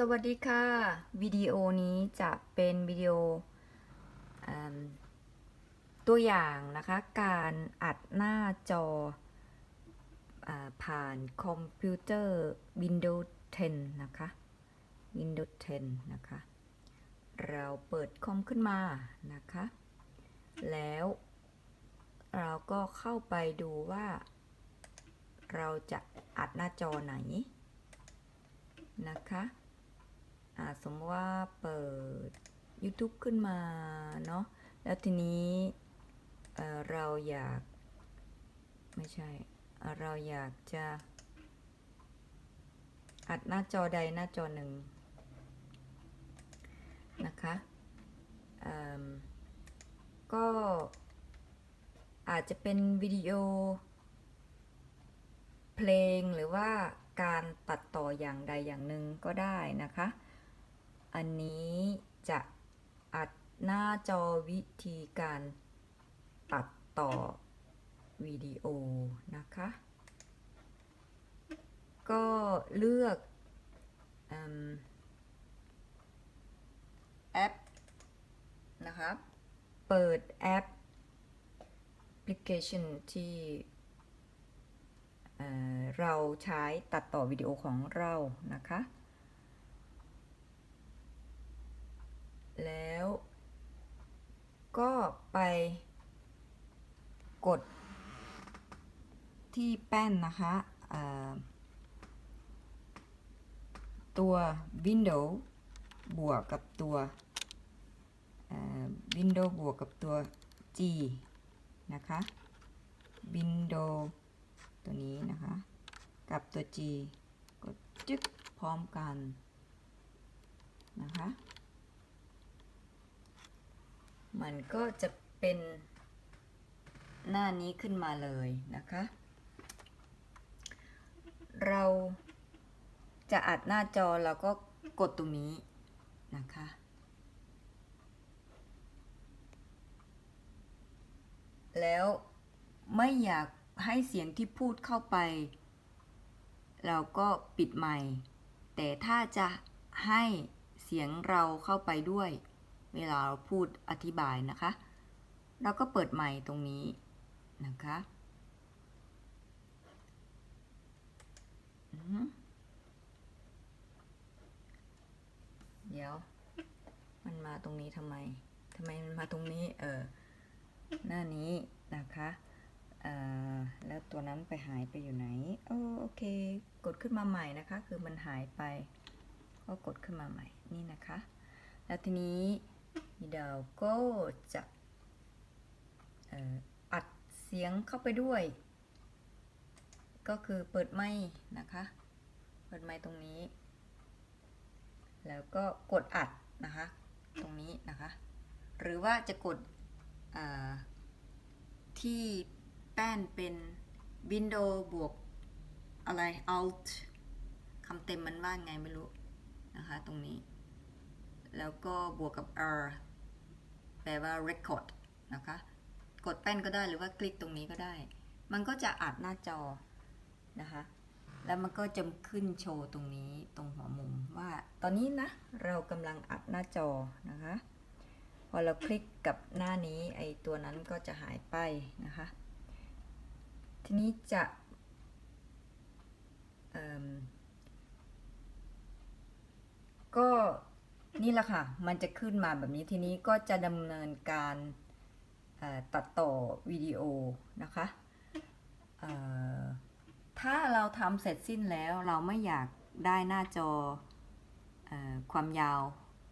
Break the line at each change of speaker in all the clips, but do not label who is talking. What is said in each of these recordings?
สวัสดีค่ะ วิดีโอนี้จะเป็นวิดีโออตัวอย่างนะคะ การอัดหน้าจออผ่านคอมพิวเตอร์ Windows 10 นะคะ Windows 10 นะคะ เราเปิดคอมขึ้นมานะคะ แล้วเราก็เข้าไปดูว่า เราจะอัดหน้าจอไหนนะคะ สมมติว่าเปิด YouTube ขึ้นมาเนาะแล้วทีนี้เอ่อเราอยาก ไม่ใช่ เราอยากจะ อัดหน้าจอใดหน้าจอหนึ่งนะคะก็อาจจะเป็นวิดีโอ เพลงหรือว่าการตัดต่ออย่างใดอย่างหนึ่งก็ได้นะคะ อันนี้จะอัดหน้าจอวิธีการตัดต่อวิดีโอนะคะ ก็เลือกอแอปนะคะ เปิดแอปพลิเคชันที่เเราใช้ตัดต่อวิดีโอของเรานะคะ แล้ว ก็ไปกดที่แป้นนะคะตัว window บวกกับตัว window บวกกับตัว G นะคะ window ตัวนี้นะคะ กับตัว G กดจึ๊กพร้อมกันนะคะ มันก็จะเป็นหน้านี้ขึ้นมาเลยนะคะ เราจะอัดหน้าจอเราก็กดตรงนี้นะคะ แล้วไม่อยากให้เสียงที่พูดเข้าไป เราก็ปิดไมค์แต่ถ้าจะให้เสียงเราเข้าไปด้วย เวลาเราพูดอธิบายนะคะ เราก็เปิดไมค์ตรงนี้นะคะเดี๋ยว มันมาตรงนี้ทำไมทำไมมันมาตรงนี้ เออ หน้านี้นะคะเออแล้วตัวนั้นไปหายไปอยู่ไหน โอโอเค กดขึ้นมาใหม่นะคะ คือมันหายไป ก็กดขึ้นมาใหม่ นี่นะคะ แล้วทีนี้ เราก็จะอัดเสียงเข้าไปด้วย ก็คือเปิดไมค์นะคะ เปิดไมค์ตรงนี้ แล้วก็กดอัดนะคะ ตรงนี้นะคะ หรือว่าจะกดที่แป้นเป็น Window บวกอะไร Alt คำเต็มมันว่าไงไม่รู้นะคะ ตรงนี้ แล้วก็บวกกับ R แปลว่า record นะคะ กดแป้นก็ได้หรือว่าคลิกตรงนี้ก็ได้ มันก็จะอัดหน้าจอนะคะ แล้วมันก็จะขึ้นโชว์ตรงนี้ตรงหัวมุมว่าตอนนี้นะเรากำลังอัดหน้าจอนะคะ พอเราคลิกกับหน้านี้ไอตัวนั้นก็จะหายไปนะคะ ทีนี้จะเอิ่มก็ นี่แหละค่ะ มันจะขึ้นมาแบบนี้ทีนี้ก็จะดำเนินการตัดต่อวิดีโอนะคะถ้าเราทำเสร็จสิ้นแล้วเราไม่อยากได้หน้าจออความยาว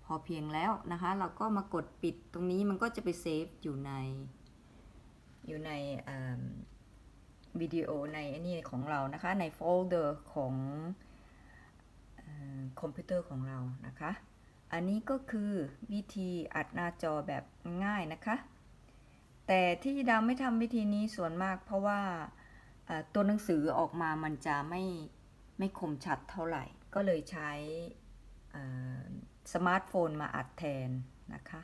พอเพียงแล้วนะคะ เราก็มากดปิดตรงนี้มันก็จะไปเซฟอยู่ในอยู่ในวิดีโอในอันนี้ของเรานะคะ ในโฟลเดอร์ของอคอมพิวเตอร์ของเรานะคะ อันนี้ก็คือวิธีอัดหน้าจอแบบง่ายนะคะ แต่ที่ดาวไม่ทำวิธีนี้ส่วนมากเพราะว่าตัวหนังสือออกมามันจะไม่ไม่คมชัดเท่าไหร่ ก็เลยใช้สมาร์ทโฟนมาอัดแทนนะคะ